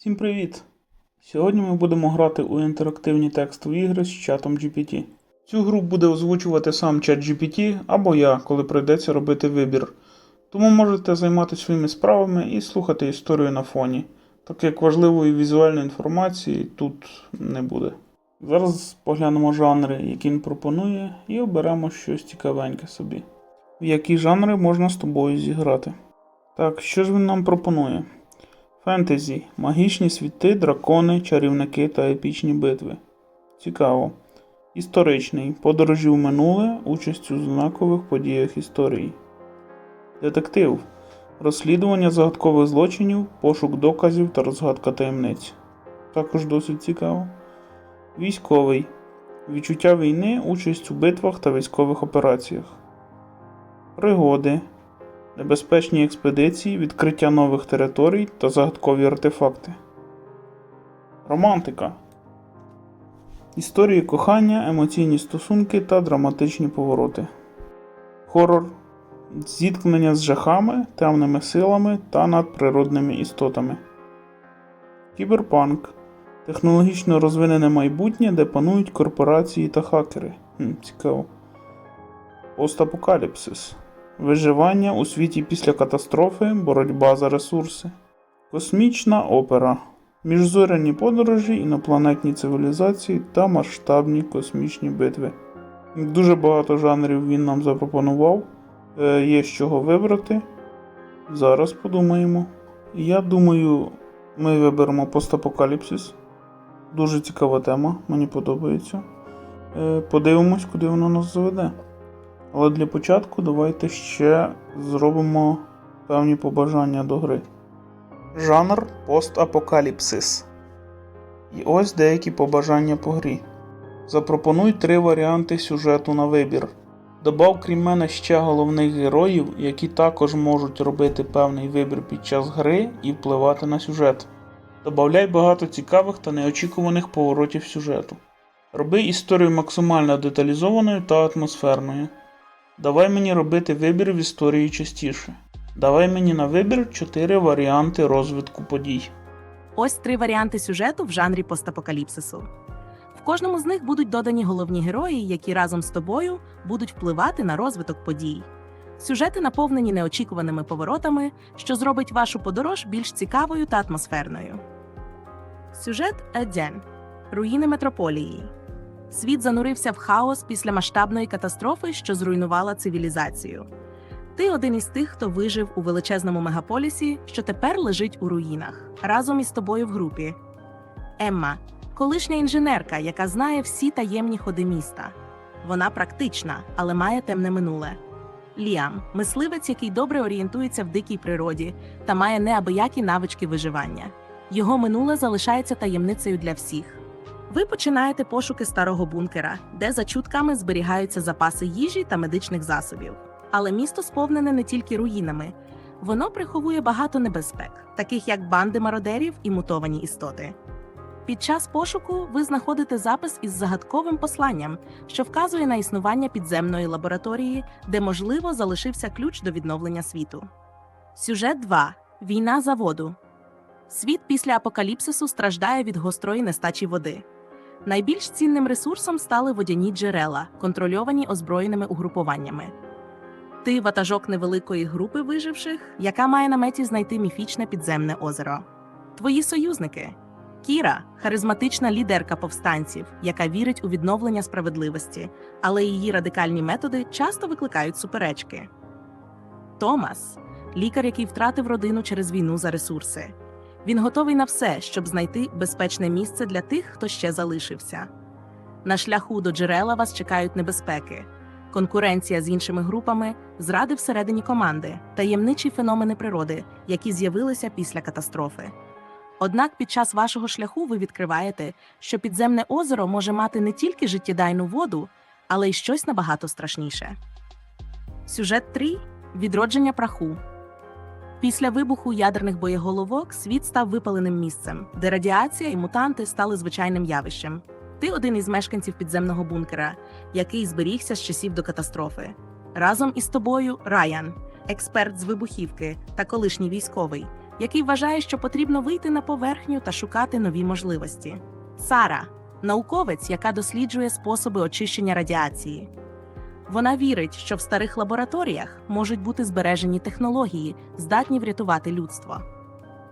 Всім привіт! Сьогодні ми будемо грати у інтерактивні текстові ігри з чатом GPT. Цю гру буде озвучувати сам чат GPT або я, коли прийдеться робити вибір. Тому можете займатися своїми справами і слухати історію на фоні, так як важливої візуальної інформації тут не буде. Зараз поглянемо жанри, які він пропонує, і оберемо щось цікавеньке собі. В які жанри можна з тобою зіграти. Так, що ж він нам пропонує? Фентезі. Магічні світи, дракони, чарівники та епічні битви. Цікаво. Історичний. Подорожі в минуле, участь у знакових подіях історії. Детектив. Розслідування загадкових злочинів, пошук доказів та розгадка таємниць. Також досить цікаво. Військовий. Відчуття війни, участь у битвах та військових операціях. Пригоди. Небезпечні експедиції, відкриття нових територій та загадкові артефакти. Романтика. Історії кохання, емоційні стосунки та драматичні повороти. Хорор. Зіткнення з жахами, темними силами та надприродними істотами. Кіберпанк. Технологічно розвинене майбутнє, де панують корпорації та хакери. Хм, цікаво. Постапокаліпсис. Виживання у світі після катастрофи, боротьба за ресурси. Космічна опера. Міжзоряні подорожі, інопланетні цивілізації та масштабні космічні битви. Дуже багато жанрів він нам запропонував. Е, є з чого вибрати. Зараз подумаємо. Я думаю, ми виберемо постапокаліпсис. Дуже цікава тема, мені подобається. Е, подивимось, куди воно нас заведе. Але для початку давайте ще зробимо певні побажання до гри. Жанр постапокаліпсис. І ось деякі побажання по грі. Запропонуй три варіанти сюжету на вибір. Добав крім мене ще головних героїв, які також можуть робити певний вибір під час гри і впливати на сюжет. Добавляй багато цікавих та неочікуваних поворотів сюжету. Роби історію максимально деталізованою та атмосферною. Давай мені робити вибір в історії частіше. Давай мені на вибір 4 варіанти розвитку подій. Ось три варіанти сюжету в жанрі постапокаліпсису. В кожному з них будуть додані головні герої, які разом з тобою будуть впливати на розвиток подій. Сюжети наповнені неочікуваними поворотами, що зробить вашу подорож більш цікавою та атмосферною. Сюжет Еден. Руїни метрополії. Світ занурився в хаос після масштабної катастрофи, що зруйнувала цивілізацію. Ти один із тих, хто вижив у величезному мегаполісі, що тепер лежить у руїнах, разом із тобою в групі. Емма колишня інженерка, яка знає всі таємні ходи міста. Вона практична, але має темне минуле. Ліам мисливець, який добре орієнтується в дикій природі та має неабиякі навички виживання. Його минуле залишається таємницею для всіх. Ви починаєте пошуки старого бункера, де за чутками зберігаються запаси їжі та медичних засобів. Але місто сповнене не тільки руїнами, воно приховує багато небезпек, таких як банди мародерів і мутовані істоти. Під час пошуку ви знаходите запис із загадковим посланням, що вказує на існування підземної лабораторії, де, можливо, залишився ключ до відновлення світу. Сюжет 2. Війна за воду. Світ після апокаліпсису страждає від гострої нестачі води. Найбільш цінним ресурсом стали водяні джерела, контрольовані озброєними угрупуваннями. Ти ватажок невеликої групи виживших, яка має на меті знайти міфічне підземне озеро. Твої союзники Кіра харизматична лідерка повстанців, яка вірить у відновлення справедливості, але її радикальні методи часто викликають суперечки. Томас лікар, який втратив родину через війну за ресурси. Він готовий на все, щоб знайти безпечне місце для тих, хто ще залишився. На шляху до джерела вас чекають небезпеки, конкуренція з іншими групами, зради всередині команди, таємничі феномени природи, які з'явилися після катастрофи. Однак під час вашого шляху ви відкриваєте, що підземне озеро може мати не тільки життєдайну воду, але й щось набагато страшніше. Сюжет 3. Відродження праху. Після вибуху ядерних боєголовок світ став випаленим місцем, де радіація і мутанти стали звичайним явищем. Ти один із мешканців підземного бункера, який зберігся з часів до катастрофи. Разом із тобою Райан, експерт з вибухівки та колишній військовий, який вважає, що потрібно вийти на поверхню та шукати нові можливості. Сара науковець, яка досліджує способи очищення радіації. Вона вірить, що в старих лабораторіях можуть бути збережені технології, здатні врятувати людство.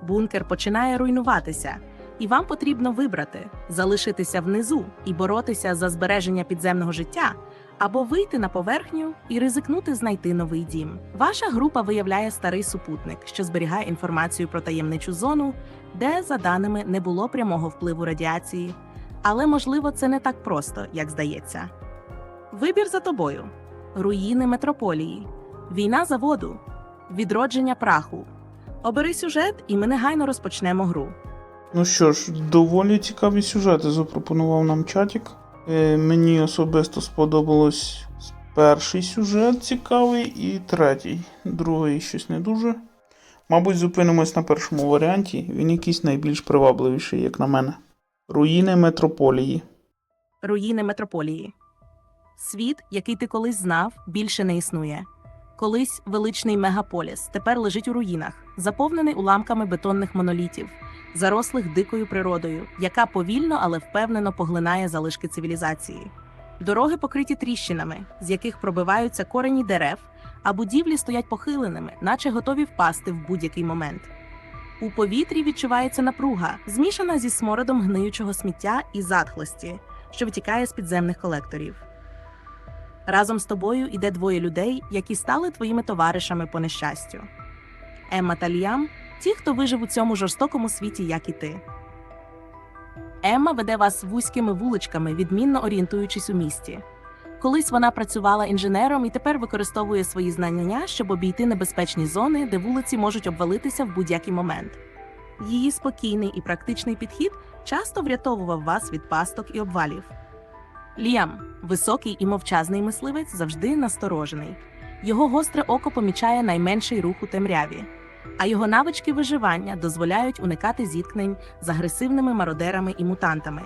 Бункер починає руйнуватися, і вам потрібно вибрати залишитися внизу і боротися за збереження підземного життя, або вийти на поверхню і ризикнути знайти новий дім. Ваша група виявляє старий супутник, що зберігає інформацію про таємничу зону, де, за даними, не було прямого впливу радіації. Але можливо, це не так просто, як здається. Вибір за тобою: руїни метрополії, війна за воду, відродження праху. Обери сюжет, і ми негайно розпочнемо гру. Ну що ж, доволі цікаві сюжети запропонував нам чатік. Е, мені особисто сподобалось перший сюжет цікавий і третій. Другий щось не дуже. Мабуть, зупинимось на першому варіанті. Він якийсь найбільш привабливіший, як на мене. Руїни метрополії. Руїни метрополії. Світ, який ти колись знав, більше не існує. Колись величний мегаполіс тепер лежить у руїнах, заповнений уламками бетонних монолітів, зарослих дикою природою, яка повільно, але впевнено поглинає залишки цивілізації. Дороги покриті тріщинами, з яких пробиваються корені дерев, а будівлі стоять похиленими, наче готові впасти в будь-який момент. У повітрі відчувається напруга, змішана зі смородом гниючого сміття і затхлості, що витікає з підземних колекторів. Разом з тобою іде двоє людей, які стали твоїми товаришами по нещастю. Емма та Ліам ті, хто вижив у цьому жорстокому світі, як і ти. Емма веде вас вузькими вуличками, відмінно орієнтуючись у місті. Колись вона працювала інженером і тепер використовує свої знання, щоб обійти небезпечні зони, де вулиці можуть обвалитися в будь-який момент. Її спокійний і практичний підхід часто врятовував вас від пасток і обвалів. Ліам, високий і мовчазний мисливець, завжди насторожений. Його гостре око помічає найменший рух у темряві, а його навички виживання дозволяють уникати зіткнень з агресивними мародерами і мутантами.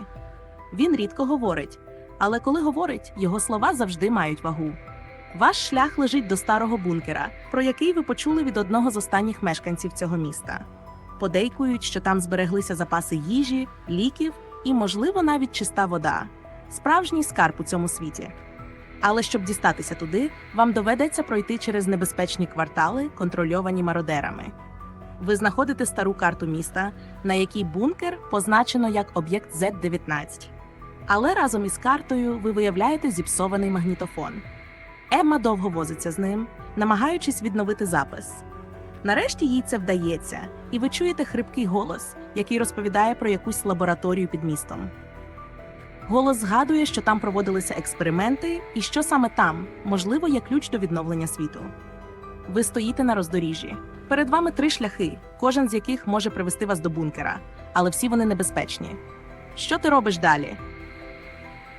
Він рідко говорить, але коли говорить, його слова завжди мають вагу. Ваш шлях лежить до старого бункера, про який ви почули від одного з останніх мешканців цього міста. Подейкують, що там збереглися запаси їжі, ліків і, можливо, навіть чиста вода справжній скарб у цьому світі. Але щоб дістатися туди, вам доведеться пройти через небезпечні квартали, контрольовані мародерами. Ви знаходите стару карту міста, на якій бункер позначено як об'єкт Z-19. Але разом із картою ви виявляєте зіпсований магнітофон. Емма довго возиться з ним, намагаючись відновити запис. Нарешті їй це вдається, і ви чуєте хрипкий голос, який розповідає про якусь лабораторію під містом. Голос згадує, що там проводилися експерименти, і що саме там, можливо, є ключ до відновлення світу. Ви стоїте на роздоріжжі. Перед вами три шляхи, кожен з яких може привести вас до бункера, але всі вони небезпечні. Що ти робиш далі?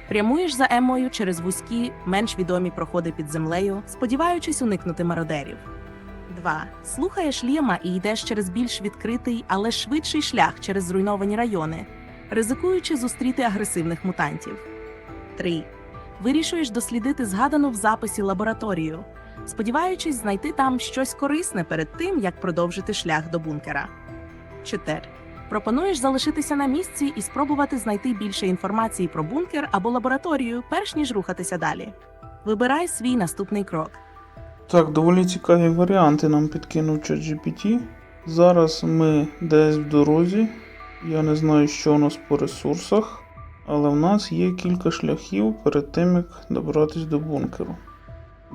Прямуєш за Еммою через вузькі, менш відомі проходи під землею, сподіваючись уникнути мародерів. 2. Слухаєш Лєма і йдеш через більш відкритий, але швидший шлях через зруйновані райони, ризикуючи зустріти агресивних мутантів. 3. Вирішуєш дослідити згадану в записі лабораторію, сподіваючись знайти там щось корисне перед тим, як продовжити шлях до бункера. 4. Пропонуєш залишитися на місці і спробувати знайти більше інформації про бункер або лабораторію, перш ніж рухатися далі. Вибирай свій наступний крок. Так, доволі цікаві варіанти нам підкинув ChatGPT. Зараз ми десь в дорозі. Я не знаю, що у нас по ресурсах, але в нас є кілька шляхів перед тим, як добратись до бункеру.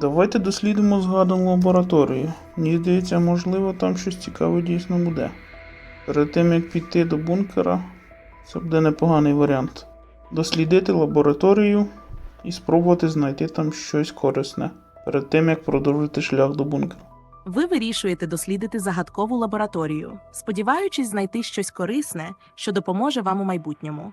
Давайте дослідимо згадану лабораторію. Мені здається, можливо, там щось цікаве дійсно буде. Перед тим як піти до бункера, це буде непоганий варіант. Дослідити лабораторію і спробувати знайти там щось корисне перед тим як продовжити шлях до бункеру. Ви вирішуєте дослідити загадкову лабораторію, сподіваючись знайти щось корисне, що допоможе вам у майбутньому.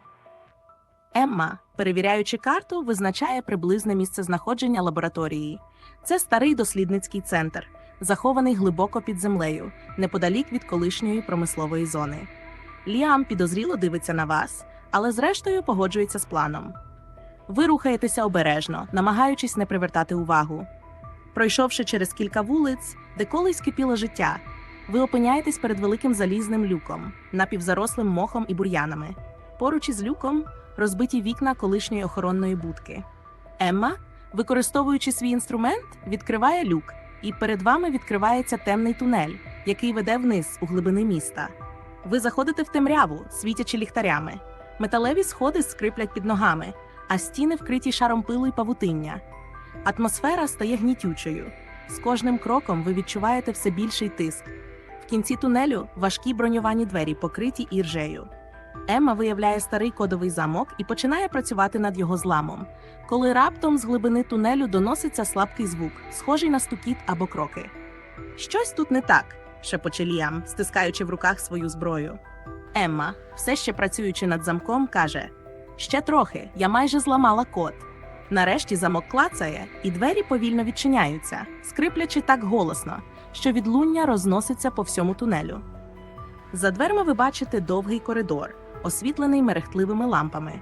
Емма, перевіряючи карту, визначає приблизне місце знаходження лабораторії. Це старий дослідницький центр, захований глибоко під землею, неподалік від колишньої промислової зони. Ліам підозріло дивиться на вас, але зрештою погоджується з планом. Ви рухаєтеся обережно, намагаючись не привертати увагу. Пройшовши через кілька вулиць, де колись кипіло життя, Ви опиняєтесь перед великим залізним люком, напівзарослим мохом і бур'янами. Поруч із люком розбиті вікна колишньої охоронної будки. Емма, використовуючи свій інструмент, відкриває люк, і перед вами відкривається темний тунель, який веде вниз у глибини міста. Ви заходите в темряву, світячи ліхтарями. Металеві сходи скриплять під ногами, а стіни вкриті шаром пилу й павутиння. Атмосфера стає гнітючою. З кожним кроком ви відчуваєте все більший тиск. В кінці тунелю важкі броньовані двері покриті іржею. Емма виявляє старий кодовий замок і починає працювати над його зламом, коли раптом з глибини тунелю доноситься слабкий звук, схожий на стукіт або кроки. Щось тут не так, шепоче Ліам, стискаючи в руках свою зброю. Емма, все ще працюючи над замком, каже: Ще трохи, я майже зламала код. Нарешті замок клацає, і двері повільно відчиняються, скриплячи так голосно, що відлуння розноситься по всьому тунелю. За дверми ви бачите довгий коридор, освітлений мерехтливими лампами.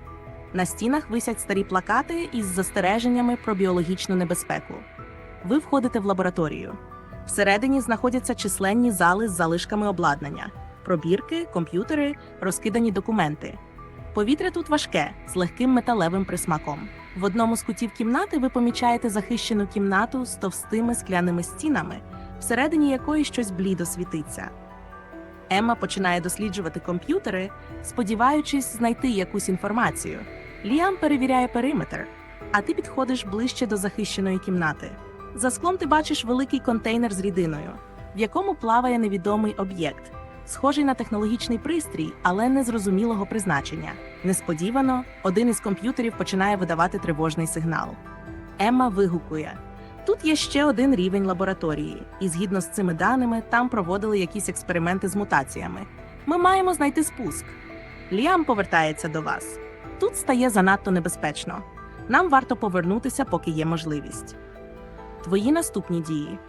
На стінах висять старі плакати із застереженнями про біологічну небезпеку. Ви входите в лабораторію. Всередині знаходяться численні зали з залишками обладнання, пробірки, комп'ютери, розкидані документи. Повітря тут важке, з легким металевим присмаком. В одному з кутів кімнати ви помічаєте захищену кімнату з товстими скляними стінами, всередині якої щось блідо світиться. Емма починає досліджувати комп'ютери, сподіваючись знайти якусь інформацію. Ліам перевіряє периметр, а ти підходиш ближче до захищеної кімнати. За склом ти бачиш великий контейнер з рідиною, в якому плаває невідомий об'єкт, схожий на технологічний пристрій, але незрозумілого призначення. Несподівано один із комп'ютерів починає видавати тривожний сигнал. Емма вигукує: Тут є ще один рівень лабораторії, і згідно з цими даними, там проводили якісь експерименти з мутаціями. Ми маємо знайти спуск. Ліам повертається до вас. Тут стає занадто небезпечно. Нам варто повернутися, поки є можливість. Твої наступні дії.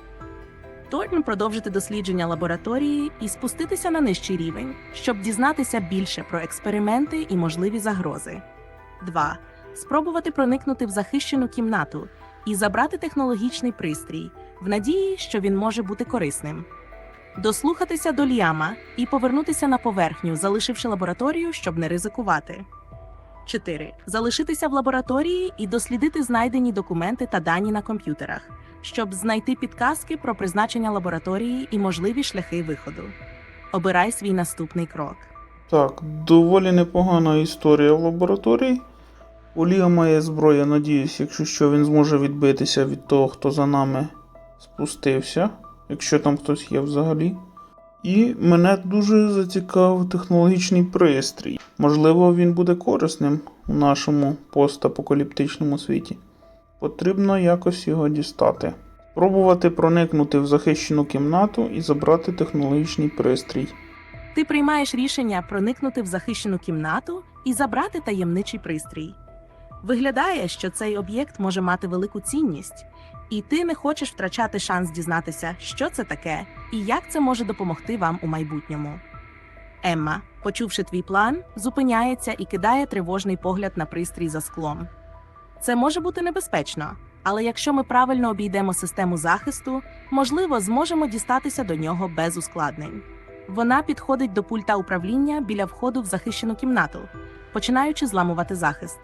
Тортон продовжити дослідження лабораторії і спуститися на нижчий рівень, щоб дізнатися більше про експерименти і можливі загрози. 2. Спробувати проникнути в захищену кімнату і забрати технологічний пристрій в надії, що він може бути корисним. Дослухатися до Ліама і повернутися на поверхню, залишивши лабораторію, щоб не ризикувати. 4. Залишитися в лабораторії і дослідити знайдені документи та дані на комп'ютерах, щоб знайти підказки про призначення лабораторії і можливі шляхи виходу. Обирай свій наступний крок. Так, доволі непогана історія в лабораторії. У Ліа має зброя, надіюсь, якщо що він зможе відбитися від того, хто за нами спустився, якщо там хтось є взагалі. І мене дуже зацікавив технологічний пристрій. Можливо, він буде корисним у нашому постапокаліптичному світі. Потрібно якось його дістати. Пробувати проникнути в захищену кімнату і забрати технологічний пристрій. Ти приймаєш рішення проникнути в захищену кімнату і забрати таємничий пристрій. Виглядає, що цей об'єкт може мати велику цінність, і ти не хочеш втрачати шанс дізнатися, що це таке і як це може допомогти вам у майбутньому. Емма, почувши твій план, зупиняється і кидає тривожний погляд на пристрій за склом. Це може бути небезпечно, але якщо ми правильно обійдемо систему захисту, можливо, зможемо дістатися до нього без ускладнень. Вона підходить до пульта управління біля входу в захищену кімнату, починаючи зламувати захист.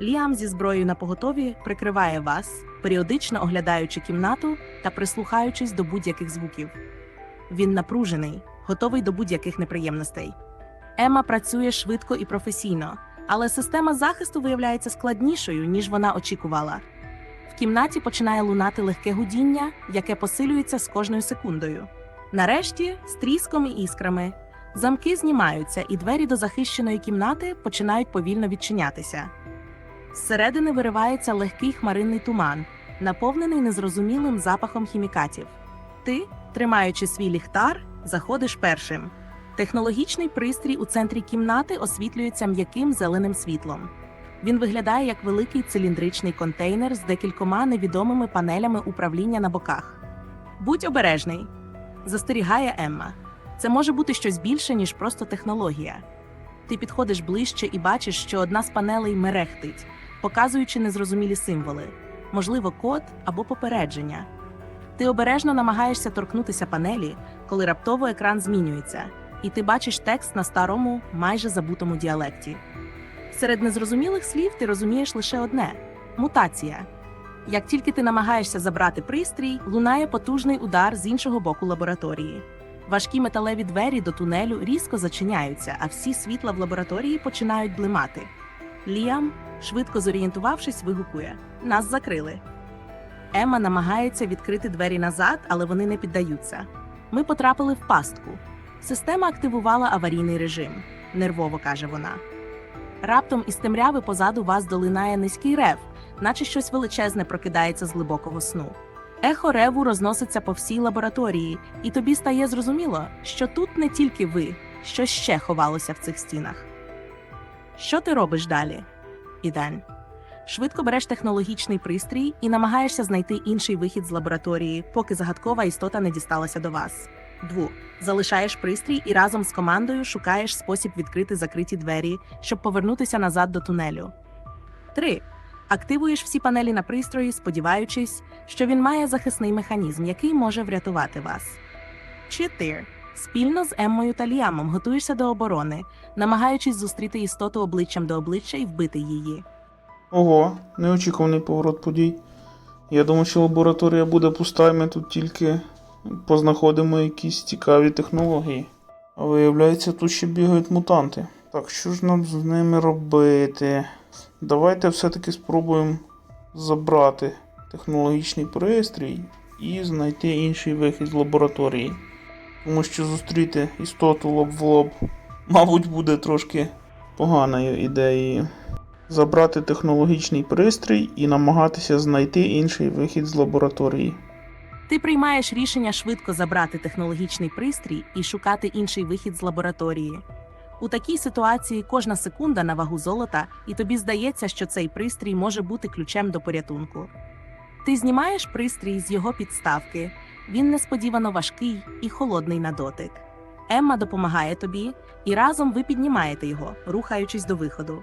Ліам зі зброєю на поготові прикриває вас, періодично оглядаючи кімнату та прислухаючись до будь-яких звуків. Він напружений, готовий до будь-яких неприємностей. Ема працює швидко і професійно, але система захисту виявляється складнішою, ніж вона очікувала. В кімнаті починає лунати легке гудіння, яке посилюється з кожною секундою. Нарешті, з тріском і іскрами, замки знімаються, і двері до захищеної кімнати починають повільно відчинятися. Зсередини виривається легкий хмаринний туман, наповнений незрозумілим запахом хімікатів. Ти, тримаючи свій ліхтар, заходиш першим. Технологічний пристрій у центрі кімнати освітлюється м'яким зеленим світлом. Він виглядає як великий циліндричний контейнер з декількома невідомими панелями управління на боках. Будь обережний, застерігає Емма. Це може бути щось більше, ніж просто технологія. Ти підходиш ближче і бачиш, що одна з панелей мерехтить, показуючи незрозумілі символи, можливо, код або попередження. Ти обережно намагаєшся торкнутися панелі, коли раптово екран змінюється, і ти бачиш текст на старому, майже забутому діалекті. Серед незрозумілих слів ти розумієш лише одне мутація. Як тільки ти намагаєшся забрати пристрій, лунає потужний удар з іншого боку лабораторії. Важкі металеві двері до тунелю різко зачиняються, а всі світла в лабораторії починають блимати. Ліам, швидко зорієнтувавшись, вигукує: Нас закрили. Емма намагається відкрити двері назад, але вони не піддаються. Ми потрапили в пастку. Система активувала аварійний режим, нервово каже вона. Раптом із темряви позаду вас долинає низький рев, наче щось величезне прокидається з глибокого сну. Ехо реву розноситься по всій лабораторії, і тобі стає зрозуміло, що тут не тільки ви, що ще ховалося в цих стінах. Що ти робиш далі? Іден. Швидко береш технологічний пристрій і намагаєшся знайти інший вихід з лабораторії, поки загадкова істота не дісталася до вас. Дву. Залишаєш пристрій і разом з командою шукаєш спосіб відкрити закриті двері, щоб повернутися назад до тунелю. 3. Активуєш всі панелі на пристрої, сподіваючись, що він має захисний механізм, який може врятувати вас. 4. Спільно з Еммою та Ліамом готуєшся до оборони, намагаючись зустріти істоту обличчям до обличчя і вбити її. Ого, неочікуваний поворот подій. Я думав, що лабораторія буде пуста, і ми тут тільки познаходимо якісь цікаві технології. А виявляється, тут ще бігають мутанти. Так, що ж нам з ними робити? Давайте все-таки спробуємо забрати технологічний пристрій і знайти інший вихід з лабораторії. Тому що зустріти істоту лоб в лоб, мабуть, буде трошки поганою ідеєю забрати технологічний пристрій і намагатися знайти інший вихід з лабораторії. Ти приймаєш рішення швидко забрати технологічний пристрій і шукати інший вихід з лабораторії. У такій ситуації кожна секунда на вагу золота, і тобі здається, що цей пристрій може бути ключем до порятунку. Ти знімаєш пристрій з його підставки. Він несподівано важкий і холодний на дотик. Емма допомагає тобі, і разом ви піднімаєте його, рухаючись до виходу.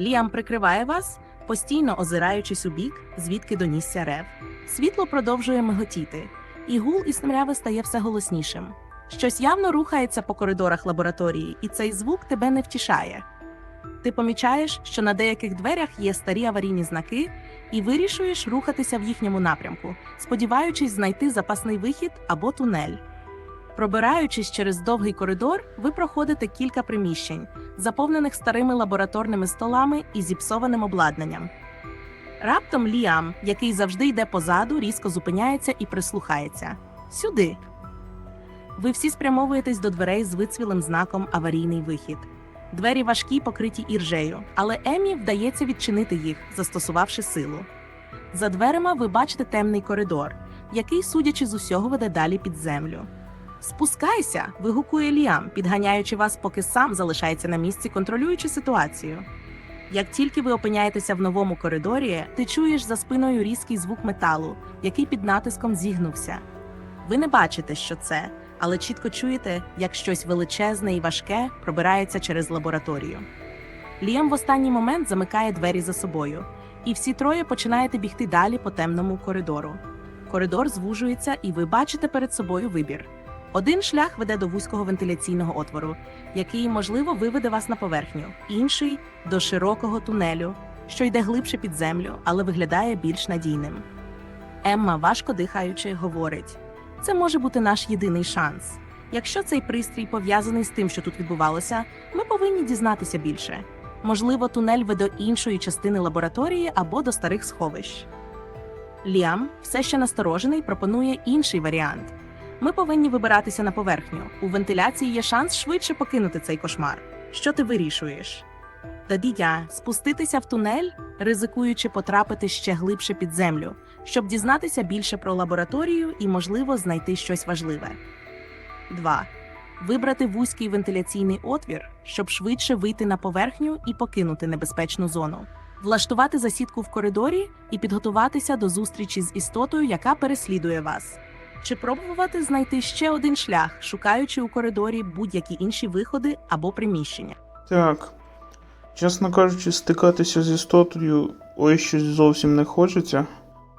Ліам прикриває вас, постійно озираючись у бік, звідки донісся рев. Світло продовжує миготіти, і гул із темряви стає все голоснішим. Щось явно рухається по коридорах лабораторії, і цей звук тебе не втішає. Ти помічаєш, що на деяких дверях є старі аварійні знаки, і вирішуєш рухатися в їхньому напрямку, сподіваючись знайти запасний вихід або тунель. Пробираючись через довгий коридор, ви проходите кілька приміщень, заповнених старими лабораторними столами і зіпсованим обладнанням. Раптом Ліам, який завжди йде позаду, різко зупиняється і прислухається. Сюди. Ви всі спрямовуєтесь до дверей з вицвілим знаком аварійний вихід. Двері важкі, покриті іржею, але Емі вдається відчинити їх, застосувавши силу. За дверима ви бачите темний коридор, який, судячи з усього, веде далі під землю. Спускайся, вигукує Ліам, підганяючи вас, поки сам залишається на місці, контролюючи ситуацію. Як тільки ви опиняєтеся в новому коридорі, ти чуєш за спиною різкий звук металу, який під натиском зігнувся. Ви не бачите, що це, але чітко чуєте, як щось величезне і важке пробирається через лабораторію. Ліам в останній момент замикає двері за собою, і всі троє починаєте бігти далі по темному коридору. Коридор звужується, і ви бачите перед собою вибір. Один шлях веде до вузького вентиляційного отвору, який, можливо, виведе вас на поверхню, інший до широкого тунелю, що йде глибше під землю, але виглядає більш надійним. Емма, важко дихаючи, говорить: це може бути наш єдиний шанс. Якщо цей пристрій пов'язаний з тим, що тут відбувалося, ми повинні дізнатися більше. Можливо, тунель веде до іншої частини лабораторії або до старих сховищ. Ліам, все ще насторожений, пропонує інший варіант. Ми повинні вибиратися на поверхню. У вентиляції є шанс швидше покинути цей кошмар. Що ти вирішуєш? Тоді я спуститися в тунель, ризикуючи потрапити ще глибше під землю, щоб дізнатися більше про лабораторію і, можливо, знайти щось важливе. 2. Вибрати вузький вентиляційний отвір, щоб швидше вийти на поверхню і покинути небезпечну зону. Влаштувати засідку в коридорі і підготуватися до зустрічі з істотою, яка переслідує вас. Чи пробувати знайти ще один шлях, шукаючи у коридорі будь-які інші виходи або приміщення? Так. Чесно кажучи, стикатися з істотою ой щось зовсім не хочеться.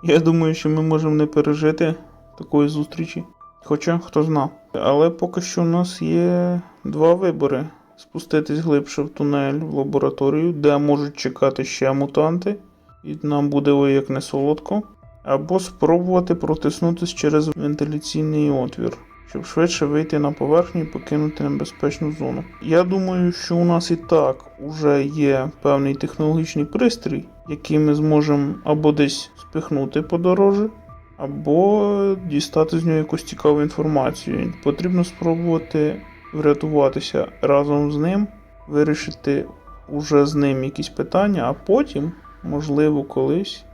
Я думаю, що ми можемо не пережити такої зустрічі. Хоча хто зна. Але поки що у нас є два вибори: спуститись глибше в тунель в лабораторію, де можуть чекати ще мутанти, і нам буде ой як не солодко, або спробувати протиснутися через вентиляційний отвір, щоб швидше вийти на поверхню і покинути небезпечну зону. Я думаю, що у нас і так уже є певний технологічний пристрій, який ми зможемо або десь спихнути по дорожі, або дістати з нього якусь цікаву інформацію. Потрібно спробувати врятуватися разом з ним, вирішити уже з ним якісь питання, а потім, можливо, колись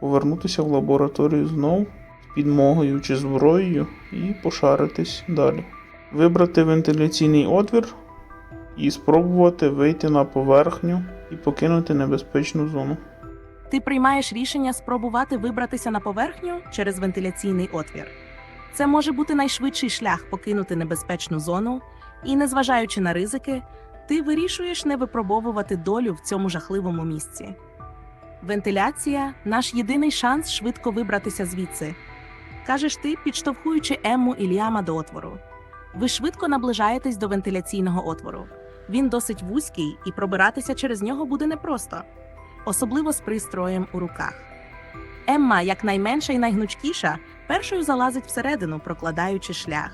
повернутися в лабораторію знов з підмогою чи зброєю і пошаритись далі. Вибрати вентиляційний отвір і спробувати вийти на поверхню і покинути небезпечну зону. Ти приймаєш рішення спробувати вибратися на поверхню через вентиляційний отвір. Це може бути найшвидший шлях покинути небезпечну зону, і, незважаючи на ризики, ти вирішуєш не випробовувати долю в цьому жахливому місці. Вентиляція наш єдиний шанс швидко вибратися звідси. Кажеш ти, підштовхуючи Емму і Ліама до отвору. Ви швидко наближаєтесь до вентиляційного отвору. Він досить вузький, і пробиратися через нього буде непросто особливо з пристроєм у руках. Емма, як найменша і найгнучкіша, першою залазить всередину, прокладаючи шлях.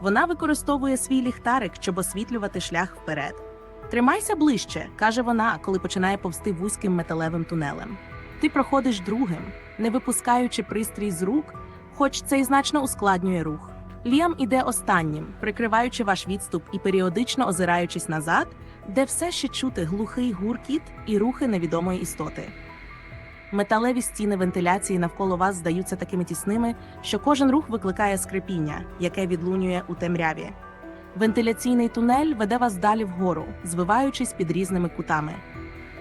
Вона використовує свій ліхтарик, щоб освітлювати шлях вперед. Тримайся ближче, каже вона, коли починає повсти вузьким металевим тунелем. Ти проходиш другим, не випускаючи пристрій з рук, хоч це й значно ускладнює рух. Ліам іде останнім, прикриваючи ваш відступ і періодично озираючись назад, де все ще чути глухий гуркіт і рухи невідомої істоти. Металеві стіни вентиляції навколо вас здаються такими тісними, що кожен рух викликає скрипіння, яке відлунює у темряві. Вентиляційний тунель веде вас далі вгору, звиваючись під різними кутами.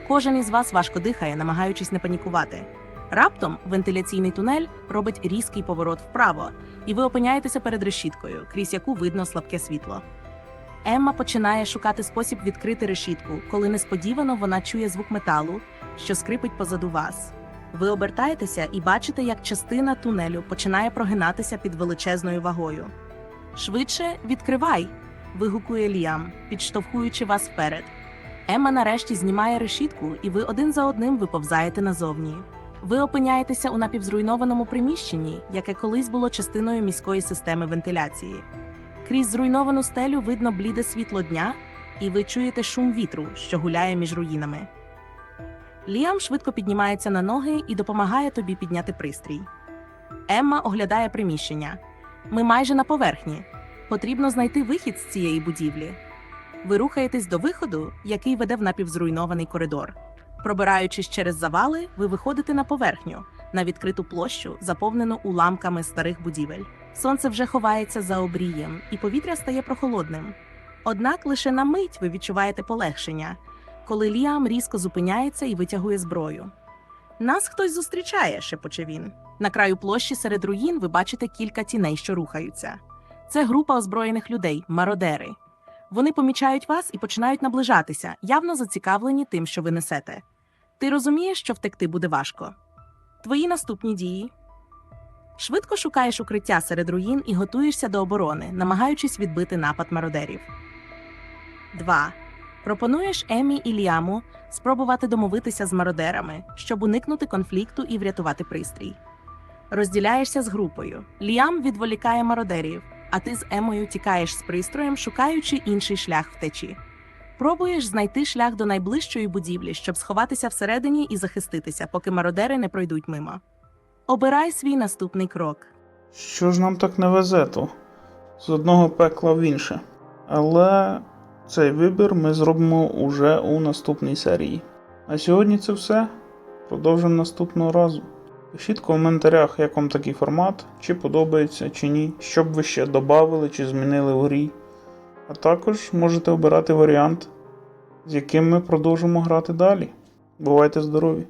Кожен із вас важко дихає, намагаючись не панікувати. Раптом вентиляційний тунель робить різкий поворот вправо, і ви опиняєтеся перед решіткою, крізь яку видно слабке світло. Емма починає шукати спосіб відкрити решітку, коли несподівано вона чує звук металу, що скрипить позаду вас. Ви обертаєтеся і бачите, як частина тунелю починає прогинатися під величезною вагою. Швидше відкривай. Вигукує Ліам, підштовхуючи вас вперед. Емма нарешті знімає решітку, і ви один за одним виповзаєте назовні. Ви опиняєтеся у напівзруйнованому приміщенні, яке колись було частиною міської системи вентиляції. Крізь зруйновану стелю видно бліде світло дня, і ви чуєте шум вітру, що гуляє між руїнами. Ліам швидко піднімається на ноги і допомагає тобі підняти пристрій. Емма оглядає приміщення. Ми майже на поверхні. Потрібно знайти вихід з цієї будівлі. Ви рухаєтесь до виходу, який веде в напівзруйнований коридор. Пробираючись через завали, ви виходите на поверхню, на відкриту площу, заповнену уламками старих будівель. Сонце вже ховається за обрієм, і повітря стає прохолодним. Однак лише на мить ви відчуваєте полегшення, коли Ліам різко зупиняється і витягує зброю. Нас хтось зустрічає, шепоче він. На краю площі серед руїн ви бачите кілька тіней, що рухаються. Це група озброєних людей, мародери. Вони помічають вас і починають наближатися, явно зацікавлені тим, що ви несете. Ти розумієш, що втекти буде важко. Твої наступні дії. Швидко шукаєш укриття серед руїн і готуєшся до оборони, намагаючись відбити напад мародерів. 2. Пропонуєш Емі і Ліаму спробувати домовитися з мародерами, щоб уникнути конфлікту і врятувати пристрій. Розділяєшся з групою. Ліам відволікає мародерів, а ти з Емою тікаєш з пристроєм, шукаючи інший шлях втечі. Пробуєш знайти шлях до найближчої будівлі, щоб сховатися всередині і захиститися, поки мародери не пройдуть мимо. Обирай свій наступний крок. Що ж нам так не везе то? З одного пекла в інше. Але цей вибір ми зробимо уже у наступній серії. А сьогодні це все. Продовжимо наступного разу. Пишіть в коментарях, як вам такий формат, чи подобається, чи ні, що б ви ще додали чи змінили в грі. А також можете обирати варіант, з яким ми продовжимо грати далі. Бувайте здорові!